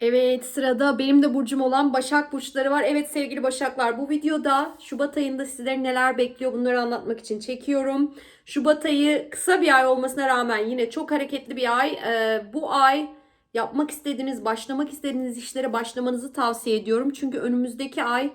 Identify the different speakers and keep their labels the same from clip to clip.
Speaker 1: Evet sırada benim de burcum olan Başak Burçları var. Evet sevgili Başaklar bu videoda Şubat ayında sizleri neler bekliyor bunları anlatmak için çekiyorum. Şubat ayı kısa bir ay olmasına rağmen yine çok hareketli bir ay. Ee, bu ay yapmak istediğiniz, başlamak istediğiniz işlere başlamanızı tavsiye ediyorum. Çünkü önümüzdeki ay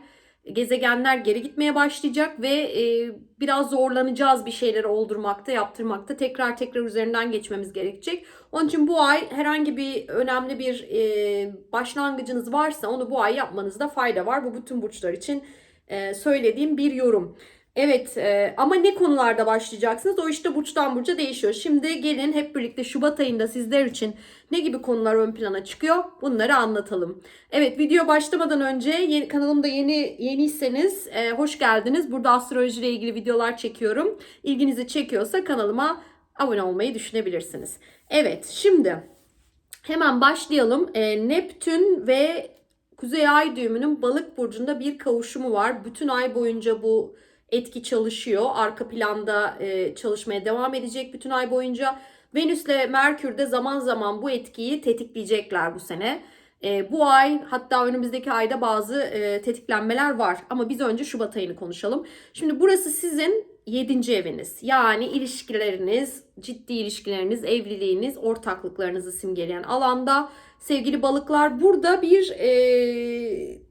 Speaker 1: gezegenler geri gitmeye başlayacak ve e, biraz zorlanacağız bir şeyleri oldurmakta, yaptırmakta. Tekrar tekrar üzerinden geçmemiz gerekecek. Onun için bu ay herhangi bir önemli bir e, başlangıcınız varsa onu bu ay yapmanızda fayda var. Bu bütün burçlar için e, söylediğim bir yorum. Evet e, ama ne konularda başlayacaksınız o işte burçtan burca değişiyor. Şimdi gelin hep birlikte Şubat ayında sizler için ne gibi konular ön plana çıkıyor bunları anlatalım. Evet video başlamadan önce yeni, kanalımda yeni yeniyseniz e, hoş geldiniz. Burada astroloji ile ilgili videolar çekiyorum. İlginizi çekiyorsa kanalıma abone olmayı düşünebilirsiniz. Evet şimdi hemen başlayalım. E, Neptün ve Kuzey Ay düğümünün balık burcunda bir kavuşumu var. Bütün ay boyunca bu etki çalışıyor. Arka planda e, çalışmaya devam edecek bütün ay boyunca. Venüs ile Merkür de zaman zaman bu etkiyi tetikleyecekler bu sene. E, bu ay hatta önümüzdeki ayda bazı e, tetiklenmeler var. Ama biz önce Şubat ayını konuşalım. Şimdi burası sizin 7. eviniz. Yani ilişkileriniz, ciddi ilişkileriniz, evliliğiniz, ortaklıklarınızı simgeleyen alanda sevgili balıklar burada bir e,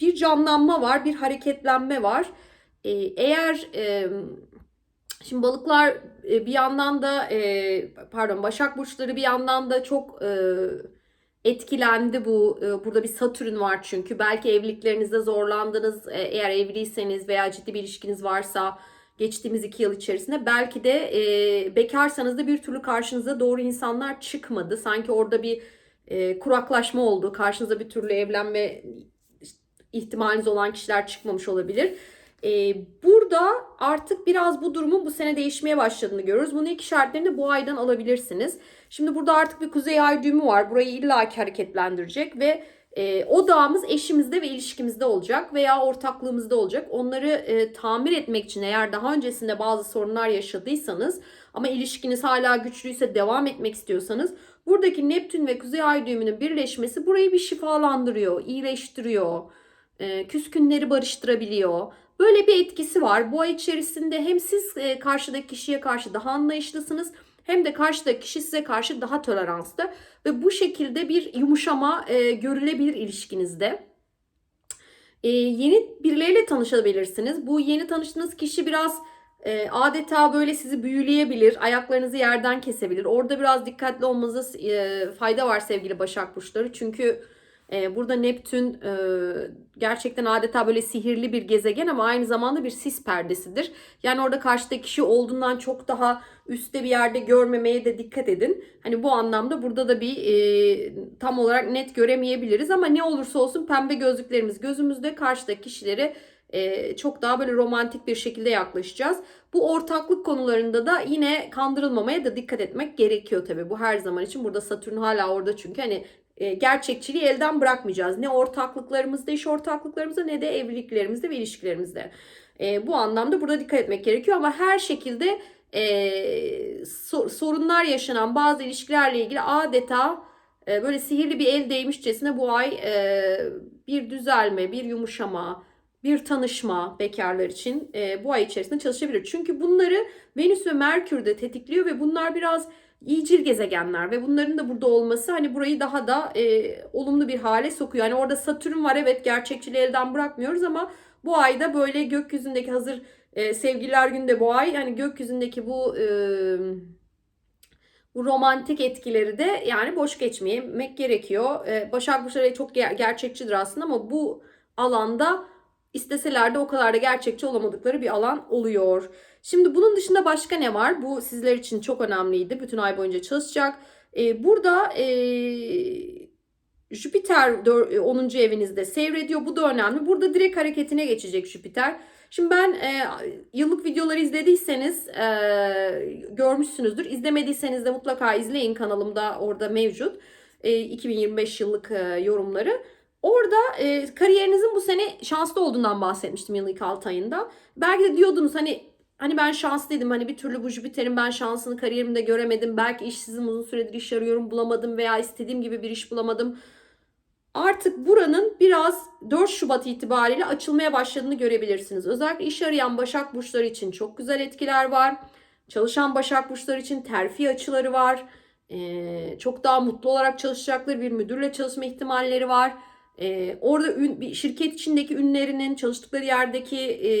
Speaker 1: bir canlanma var, bir hareketlenme var. E, eğer şimdi balıklar e, bir yandan da e, pardon Başak burçları bir yandan da çok e, etkilendi bu. Burada bir Satürn var çünkü. Belki evliliklerinizde zorlandınız. Eğer evliyseniz veya ciddi bir ilişkiniz varsa geçtiğimiz iki yıl içerisinde belki de bekarsanız da bir türlü karşınıza doğru insanlar çıkmadı. Sanki orada bir kuraklaşma oldu. Karşınıza bir türlü evlenme ihtimaliniz olan kişiler çıkmamış olabilir. Ee, burada artık biraz bu durumun bu sene değişmeye başladığını görüyoruz. Bunun ilk işaretlerini bu aydan alabilirsiniz. Şimdi burada artık bir kuzey ay düğümü var. Burayı illaki hareketlendirecek ve e, odağımız eşimizde ve ilişkimizde olacak veya ortaklığımızda olacak. Onları e, tamir etmek için eğer daha öncesinde bazı sorunlar yaşadıysanız ama ilişkiniz hala güçlüyse devam etmek istiyorsanız buradaki Neptün ve Kuzey Ay düğümünün birleşmesi burayı bir şifalandırıyor, iyileştiriyor. E, küskünleri barıştırabiliyor. Böyle bir etkisi var. Bu ay içerisinde hem siz e, karşıdaki kişiye karşı daha anlayışlısınız hem de karşıdaki kişi size karşı daha toleranslı ve bu şekilde bir yumuşama e, görülebilir ilişkinizde. E, yeni birileriyle tanışabilirsiniz. Bu yeni tanıştığınız kişi biraz adeta böyle sizi büyüleyebilir, ayaklarınızı yerden kesebilir. Orada biraz dikkatli olmanıza fayda var sevgili Başak Burçları. Çünkü ee, burada Neptün e, gerçekten adeta böyle sihirli bir gezegen ama aynı zamanda bir sis perdesidir. Yani orada karşıdaki kişi olduğundan çok daha üstte bir yerde görmemeye de dikkat edin. Hani bu anlamda burada da bir e, tam olarak net göremeyebiliriz ama ne olursa olsun pembe gözlüklerimiz gözümüzde karşıdaki kişileri e, çok daha böyle romantik bir şekilde yaklaşacağız. Bu ortaklık konularında da yine kandırılmamaya da dikkat etmek gerekiyor tabii. Bu her zaman için burada Satürn hala orada çünkü hani e, gerçekçiliği elden bırakmayacağız. Ne ortaklıklarımızda, iş ortaklıklarımızda ne de evliliklerimizde ve ilişkilerimizde. E, bu anlamda burada dikkat etmek gerekiyor ama her şekilde e, sorunlar yaşanan bazı ilişkilerle ilgili adeta böyle sihirli bir el değmişçesine bu ay bir düzelme, bir yumuşama, bir tanışma bekarlar için e, bu ay içerisinde çalışabilir. Çünkü bunları Venüs ve Merkür de tetikliyor ve bunlar biraz iyicil gezegenler ve bunların da burada olması hani burayı daha da e, olumlu bir hale sokuyor. Yani orada Satürn var evet gerçekçiliği elden bırakmıyoruz ama bu ayda böyle gökyüzündeki hazır e, sevgililer günde bu ay hani gökyüzündeki bu e, bu romantik etkileri de yani boş geçmemek gerekiyor. E, Başak Burçları çok ger- gerçekçidir aslında ama bu alanda isteseler de o kadar da gerçekçi olamadıkları bir alan oluyor. Şimdi bunun dışında başka ne var? Bu sizler için çok önemliydi. Bütün ay boyunca çalışacak. Ee, burada e, Jüpiter 10. evinizde seyrediyor. Bu da önemli. Burada direkt hareketine geçecek Jüpiter. Şimdi ben e, yıllık videoları izlediyseniz e, görmüşsünüzdür. İzlemediyseniz de mutlaka izleyin kanalımda orada mevcut. E, 2025 yıllık e, yorumları. Orada e, kariyerinizin bu sene şanslı olduğundan bahsetmiştim yılın ilk 6 ayında. Belki de diyordunuz hani hani ben şanslıydım hani bir türlü bu Jüpiter'in ben şansını kariyerimde göremedim. Belki işsizim uzun süredir iş arıyorum bulamadım veya istediğim gibi bir iş bulamadım. Artık buranın biraz 4 Şubat itibariyle açılmaya başladığını görebilirsiniz. Özellikle iş arayan Başak Burçları için çok güzel etkiler var. Çalışan Başak Burçları için terfi açıları var. Ee, çok daha mutlu olarak çalışacakları bir müdürle çalışma ihtimalleri var. Ee, orada ün, şirket içindeki ünlerinin çalıştıkları yerdeki e,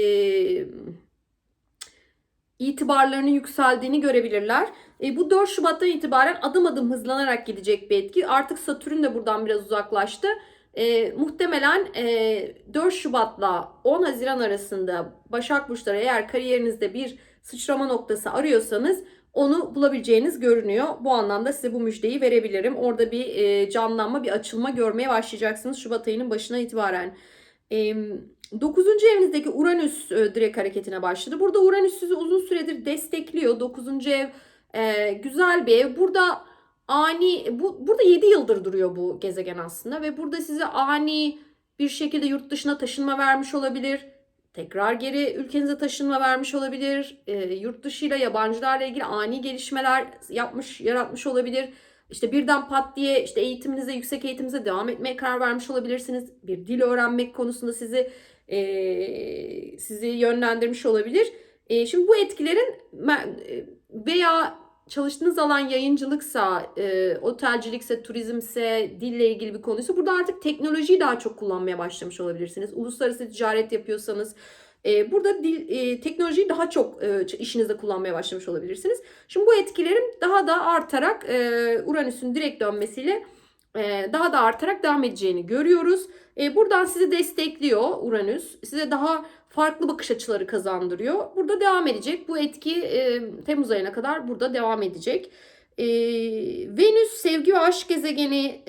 Speaker 1: itibarlarının yükseldiğini görebilirler. E, bu 4 Şubat'tan itibaren adım adım hızlanarak gidecek bir etki. Artık Satürn de buradan biraz uzaklaştı. E, muhtemelen e, 4 Şubat'la 10 Haziran arasında Başak Burçları eğer kariyerinizde bir sıçrama noktası arıyorsanız onu bulabileceğiniz görünüyor. Bu anlamda size bu müjdeyi verebilirim. Orada bir e, canlanma, bir açılma görmeye başlayacaksınız Şubat ayının başına itibaren. E, 9. evinizdeki Uranüs e, direkt hareketine başladı. Burada Uranüs sizi uzun süredir destekliyor. 9. ev e, güzel bir ev. Burada ani bu burada 7 yıldır duruyor bu gezegen aslında ve burada size ani bir şekilde yurt dışına taşınma vermiş olabilir. Tekrar geri ülkenize taşınma vermiş olabilir. E, yurt dışıyla yabancılarla ilgili ani gelişmeler yapmış, yaratmış olabilir. İşte birden pat diye işte eğitiminize, yüksek eğitiminize devam etmeye karar vermiş olabilirsiniz. Bir dil öğrenmek konusunda sizi e, sizi yönlendirmiş olabilir. E, şimdi bu etkilerin e, veya çalıştığınız alan yayıncılıksa, e, otelcilikse, turizmse, dille ilgili bir konuysa burada artık teknolojiyi daha çok kullanmaya başlamış olabilirsiniz. Uluslararası ticaret yapıyorsanız e, burada dil, e, teknolojiyi daha çok e, işinizde kullanmaya başlamış olabilirsiniz. Şimdi bu etkilerin daha da artarak e, Uranüs'ün direkt dönmesiyle daha da artarak devam edeceğini görüyoruz. Buradan sizi destekliyor Uranüs. Size daha farklı bakış açıları kazandırıyor. Burada devam edecek. Bu etki Temmuz ayına kadar burada devam edecek. Venüs sevgi ve aşk gezegeni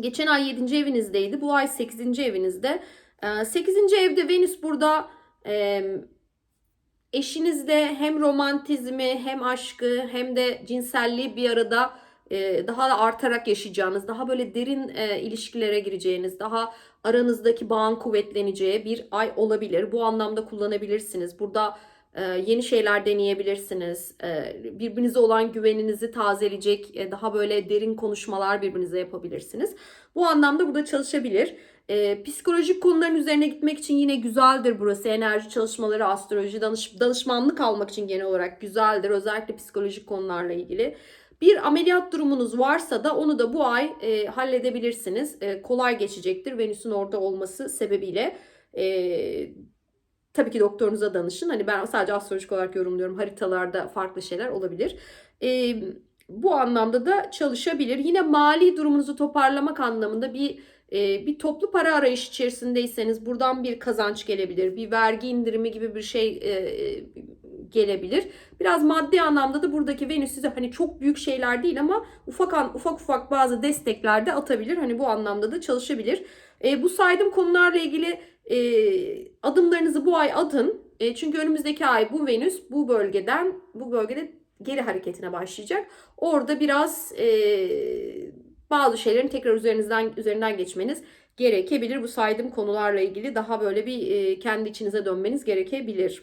Speaker 1: geçen ay 7. evinizdeydi. Bu ay 8. evinizde. E, 8. evde Venüs burada e, eşinizde hem romantizmi hem aşkı hem de cinselliği bir arada e, daha da artarak yaşayacağınız, daha böyle derin e, ilişkilere gireceğiniz, daha aranızdaki bağın kuvvetleneceği bir ay olabilir. Bu anlamda kullanabilirsiniz. Burada yeni şeyler deneyebilirsiniz. Birbirinize olan güveninizi tazeleyecek, daha böyle derin konuşmalar birbirinize yapabilirsiniz. Bu anlamda burada çalışabilir. E, psikolojik konuların üzerine gitmek için yine güzeldir burası. Enerji çalışmaları, astroloji, danış, danışmanlık almak için genel olarak güzeldir. Özellikle psikolojik konularla ilgili. Bir ameliyat durumunuz varsa da onu da bu ay e, halledebilirsiniz. E, kolay geçecektir Venüs'ün orada olması sebebiyle. E, tabii ki doktorunuza danışın. Hani ben sadece astrolojik olarak yorumluyorum. Haritalarda farklı şeyler olabilir. E, bu anlamda da çalışabilir. Yine mali durumunuzu toparlamak anlamında bir e, bir toplu para arayış içerisindeyseniz buradan bir kazanç gelebilir. Bir vergi indirimi gibi bir şey e, gelebilir. Biraz maddi anlamda da buradaki Venüs size hani çok büyük şeyler değil ama ufak ufak ufak bazı destekler de atabilir. Hani bu anlamda da çalışabilir. E, bu saydığım konularla ilgili e, adımlarınızı bu ay atın. Çünkü önümüzdeki ay bu Venüs bu bölgeden bu bölgede geri hareketine başlayacak. Orada biraz e, bazı şeylerin tekrar üzerinizden üzerinden geçmeniz gerekebilir. Bu saydığım konularla ilgili daha böyle bir e, kendi içinize dönmeniz gerekebilir.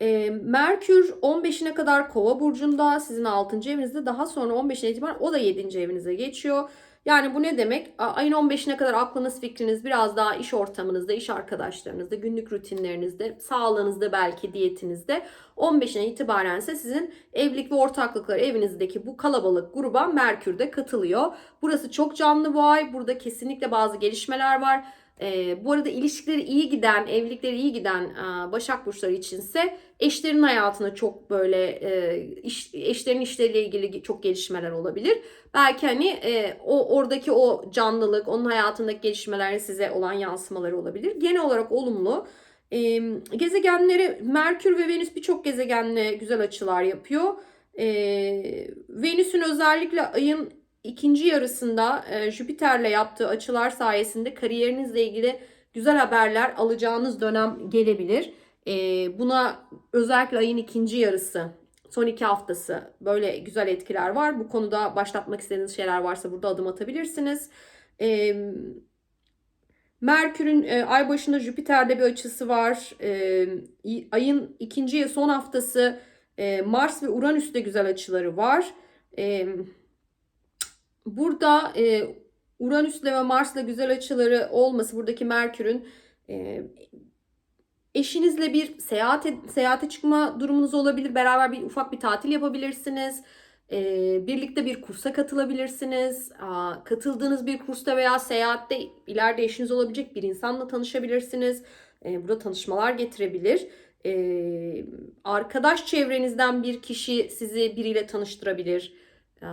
Speaker 1: E, Merkür 15'ine kadar Kova burcunda, sizin 6. evinizde. Daha sonra 15'ine itibaren o da 7. evinize geçiyor. Yani bu ne demek? Ayın 15'ine kadar aklınız fikriniz biraz daha iş ortamınızda, iş arkadaşlarınızda, günlük rutinlerinizde, sağlığınızda belki diyetinizde. 15'ine itibaren ise sizin evlilik ve ortaklıklar evinizdeki bu kalabalık gruba Merkür de katılıyor. Burası çok canlı bu ay. Burada kesinlikle bazı gelişmeler var. E, bu arada ilişkileri iyi giden, evlilikleri iyi giden e, Başak Burçları içinse eşlerin hayatına çok böyle e, iş, eşlerin işleriyle ilgili çok gelişmeler olabilir. Belki hani e, o oradaki o canlılık, onun hayatındaki gelişmelerin size olan yansımaları olabilir. Genel olarak olumlu. E, gezegenleri Merkür ve Venüs birçok gezegenle güzel açılar yapıyor. E, Venüs'ün özellikle ayın ikinci yarısında e, Jüpiter'le yaptığı açılar sayesinde kariyerinizle ilgili güzel haberler alacağınız dönem gelebilir. E, buna özellikle ayın ikinci yarısı, son iki haftası böyle güzel etkiler var. Bu konuda başlatmak istediğiniz şeyler varsa burada adım atabilirsiniz. E, Merkür'ün e, ay başında Jüpiter'de bir açısı var. E, ayın ikinci son haftası e, Mars ve Uranüs'te güzel açıları var. E, burada e, Uranüs'le ve Mars'la güzel açıları olması buradaki Merkür'ün e, eşinizle bir seyahat seyahate çıkma durumunuz olabilir. Beraber bir ufak bir tatil yapabilirsiniz. Ee, birlikte bir kursa katılabilirsiniz. Aa, katıldığınız bir kursta veya seyahatte ileride eşiniz olabilecek bir insanla tanışabilirsiniz. Ee, burada tanışmalar getirebilir. Ee, arkadaş çevrenizden bir kişi sizi biriyle tanıştırabilir. Ee,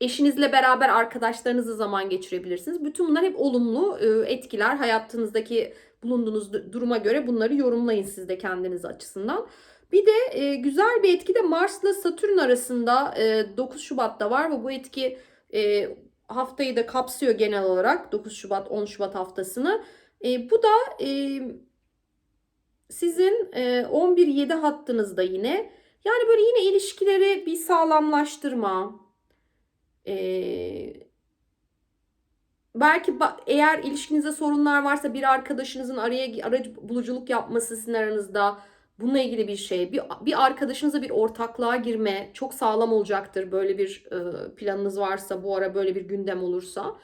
Speaker 1: eşinizle beraber arkadaşlarınızla zaman geçirebilirsiniz. Bütün bunlar hep olumlu e, etkiler. Hayatınızdaki bulunduğunuz du- duruma göre bunları yorumlayın siz de kendiniz açısından. Bir de e, güzel bir etki de Mars'la Satürn arasında e, 9 Şubat'ta var ve bu etki e, haftayı da kapsıyor genel olarak 9 Şubat 10 Şubat haftasını. E, bu da e, sizin e, 11-7 hattınızda yine yani böyle yine ilişkileri bir sağlamlaştırma e, belki ba- eğer ilişkinizde sorunlar varsa bir arkadaşınızın araya aracı buluculuk yapması sizin aranızda bununla ilgili bir şey. Bir, bir arkadaşınıza bir ortaklığa girme çok sağlam olacaktır. Böyle bir e, planınız varsa bu ara böyle bir gündem olursa.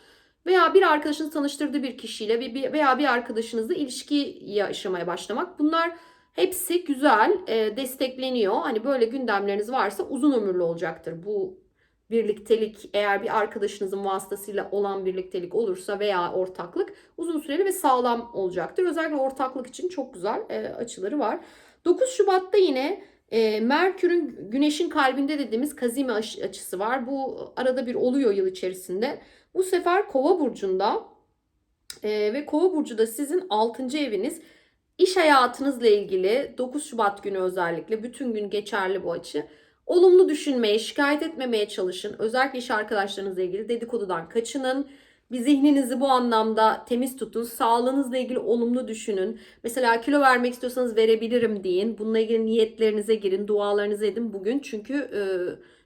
Speaker 1: Veya bir arkadaşınız tanıştırdığı bir kişiyle ve bir- veya bir arkadaşınızla ilişki yaşamaya başlamak. Bunlar hepsi güzel, e, destekleniyor. Hani böyle gündemleriniz varsa uzun ömürlü olacaktır. Bu birliktelik eğer bir arkadaşınızın vasıtasıyla olan birliktelik olursa veya ortaklık uzun süreli ve sağlam olacaktır. Özellikle ortaklık için çok güzel e, açıları var. 9 Şubat'ta yine e, Merkür'ün Güneş'in kalbinde dediğimiz Kazime açısı var. Bu arada bir oluyor yıl içerisinde. Bu sefer Kova burcunda e, ve Kova burcu da sizin 6. eviniz. İş hayatınızla ilgili 9 Şubat günü özellikle bütün gün geçerli bu açı. Olumlu düşünmeye, şikayet etmemeye çalışın. Özellikle iş arkadaşlarınızla ilgili dedikodudan kaçının. Bir zihninizi bu anlamda temiz tutun. Sağlığınızla ilgili olumlu düşünün. Mesela kilo vermek istiyorsanız verebilirim deyin. Bununla ilgili niyetlerinize girin, dualarınızı edin bugün. Çünkü e,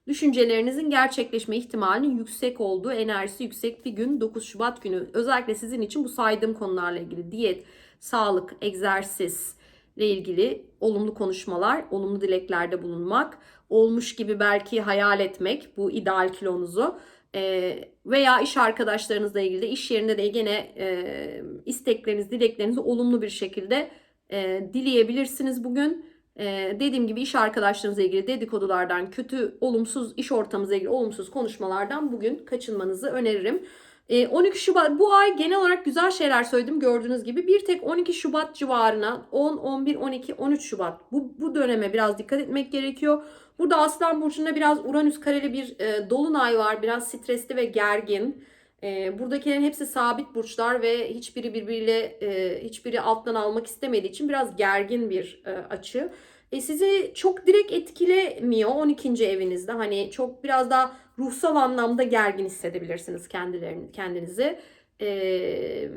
Speaker 1: düşüncelerinizin gerçekleşme ihtimalinin yüksek olduğu, enerjisi yüksek bir gün 9 Şubat günü. Özellikle sizin için bu saydığım konularla ilgili diyet, sağlık, egzersiz ile ilgili olumlu konuşmalar, olumlu dileklerde bulunmak, olmuş gibi belki hayal etmek bu ideal kilonuzu e, veya iş arkadaşlarınızla ilgili de iş yerinde de gene e, istekleriniz, dileklerinizi olumlu bir şekilde e, dileyebilirsiniz bugün. E, dediğim gibi iş arkadaşlarınızla ilgili dedikodulardan, kötü, olumsuz iş ortamınızla ilgili olumsuz konuşmalardan bugün kaçınmanızı öneririm. E, 12 Şubat bu ay genel olarak güzel şeyler söyledim gördüğünüz gibi. Bir tek 12 Şubat civarına 10, 11, 12, 13 Şubat bu, bu döneme biraz dikkat etmek gerekiyor. Burada Aslan Burcu'nda biraz Uranüs kareli bir e, dolunay var. Biraz stresli ve gergin. E, buradakilerin hepsi sabit burçlar ve hiçbiri birbiriyle e, hiçbiri alttan almak istemediği için biraz gergin bir e, açı. E, sizi çok direkt etkilemiyor 12. evinizde. Hani çok biraz daha ruhsal anlamda gergin hissedebilirsiniz kendilerini, kendinizi. E,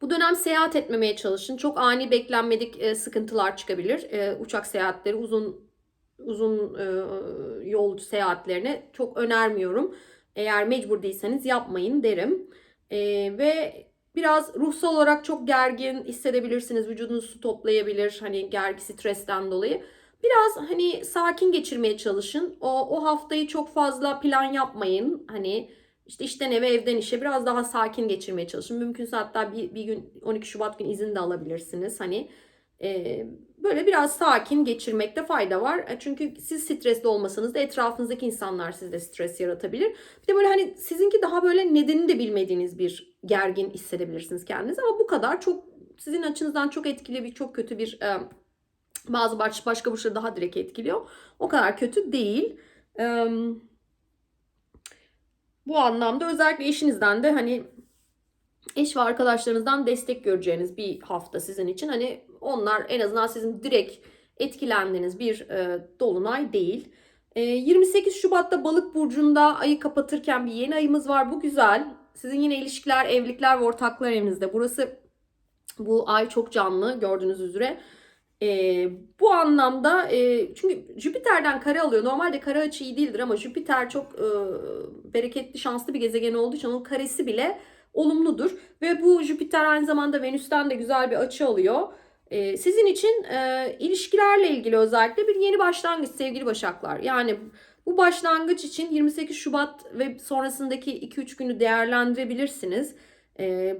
Speaker 1: bu dönem seyahat etmemeye çalışın. Çok ani beklenmedik e, sıkıntılar çıkabilir. E, uçak seyahatleri uzun uzun e, yol seyahatlerini çok önermiyorum. Eğer mecbur değilseniz yapmayın derim. E, ve biraz ruhsal olarak çok gergin hissedebilirsiniz. Vücudunuz su toplayabilir. Hani gergi stresten dolayı. Biraz hani sakin geçirmeye çalışın. O, o haftayı çok fazla plan yapmayın. Hani işte işten eve evden işe biraz daha sakin geçirmeye çalışın. Mümkünse hatta bir, bir gün 12 Şubat gün izin de alabilirsiniz. Hani böyle biraz sakin geçirmekte fayda var. E, Çünkü siz stresli olmasanız da etrafınızdaki insanlar sizde stres yaratabilir. Bir de böyle hani sizinki daha böyle nedenini de bilmediğiniz bir gergin hissedebilirsiniz kendinizi. Ama bu kadar çok sizin açınızdan çok etkili bir çok kötü bir e, bazı baş- başka burçları daha direkt etkiliyor. O kadar kötü değil. Bu anlamda özellikle eşinizden de hani eş ve arkadaşlarınızdan destek göreceğiniz bir hafta sizin için. Hani onlar en azından sizin direkt etkilendiğiniz bir e, dolunay değil. E, 28 Şubat'ta Balık burcunda ayı kapatırken bir yeni ayımız var. Bu güzel. Sizin yine ilişkiler, evlilikler ve ortaklar evinizde. Burası bu ay çok canlı gördüğünüz üzere. E, bu anlamda e, çünkü Jüpiter'den kare alıyor. Normalde kare açı iyi değildir ama Jüpiter çok e, bereketli, şanslı bir gezegen olduğu için onun karesi bile olumludur. Ve bu Jüpiter aynı zamanda Venüs'ten de güzel bir açı alıyor. Ee, sizin için e, ilişkilerle ilgili özellikle bir yeni başlangıç sevgili Başaklar. Yani bu başlangıç için 28 Şubat ve sonrasındaki 2-3 günü değerlendirebilirsiniz. Ee,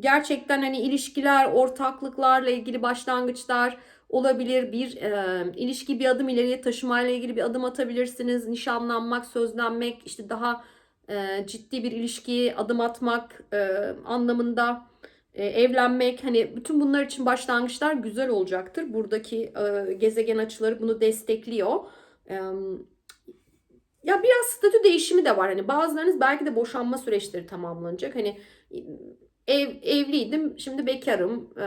Speaker 1: gerçekten hani ilişkiler, ortaklıklarla ilgili başlangıçlar olabilir. Bir e, ilişki bir adım ileriye taşımayla ilgili bir adım atabilirsiniz. Nişanlanmak, sözlenmek, işte daha e, ciddi bir ilişkiye adım atmak e, anlamında e, evlenmek hani bütün bunlar için başlangıçlar güzel olacaktır. Buradaki e, gezegen açıları bunu destekliyor. Ya biraz statü değişimi de var. Hani bazılarınız belki de boşanma süreçleri tamamlanacak. Hani ev evliydim, şimdi bekarım, e,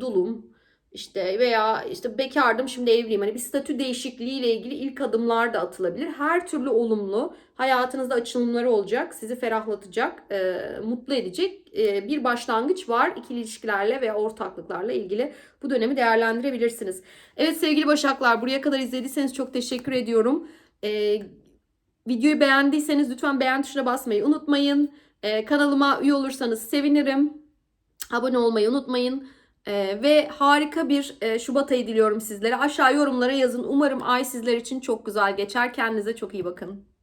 Speaker 1: dulum işte veya işte bekardım şimdi evliyim. Hani bir statü değişikliği ile ilgili ilk adımlar da atılabilir. Her türlü olumlu hayatınızda açılımları olacak. Sizi ferahlatacak, e, mutlu edecek e, bir başlangıç var. İkili ilişkilerle veya ortaklıklarla ilgili bu dönemi değerlendirebilirsiniz. Evet sevgili Başaklar buraya kadar izlediyseniz çok teşekkür ediyorum. E, videoyu beğendiyseniz lütfen beğen tuşuna basmayı unutmayın. E, kanalıma üye olursanız sevinirim. Abone olmayı unutmayın. Ee, ve harika bir e, Şubat ayı diliyorum sizlere. Aşağı yorumlara yazın. Umarım ay sizler için çok güzel geçer. Kendinize çok iyi bakın.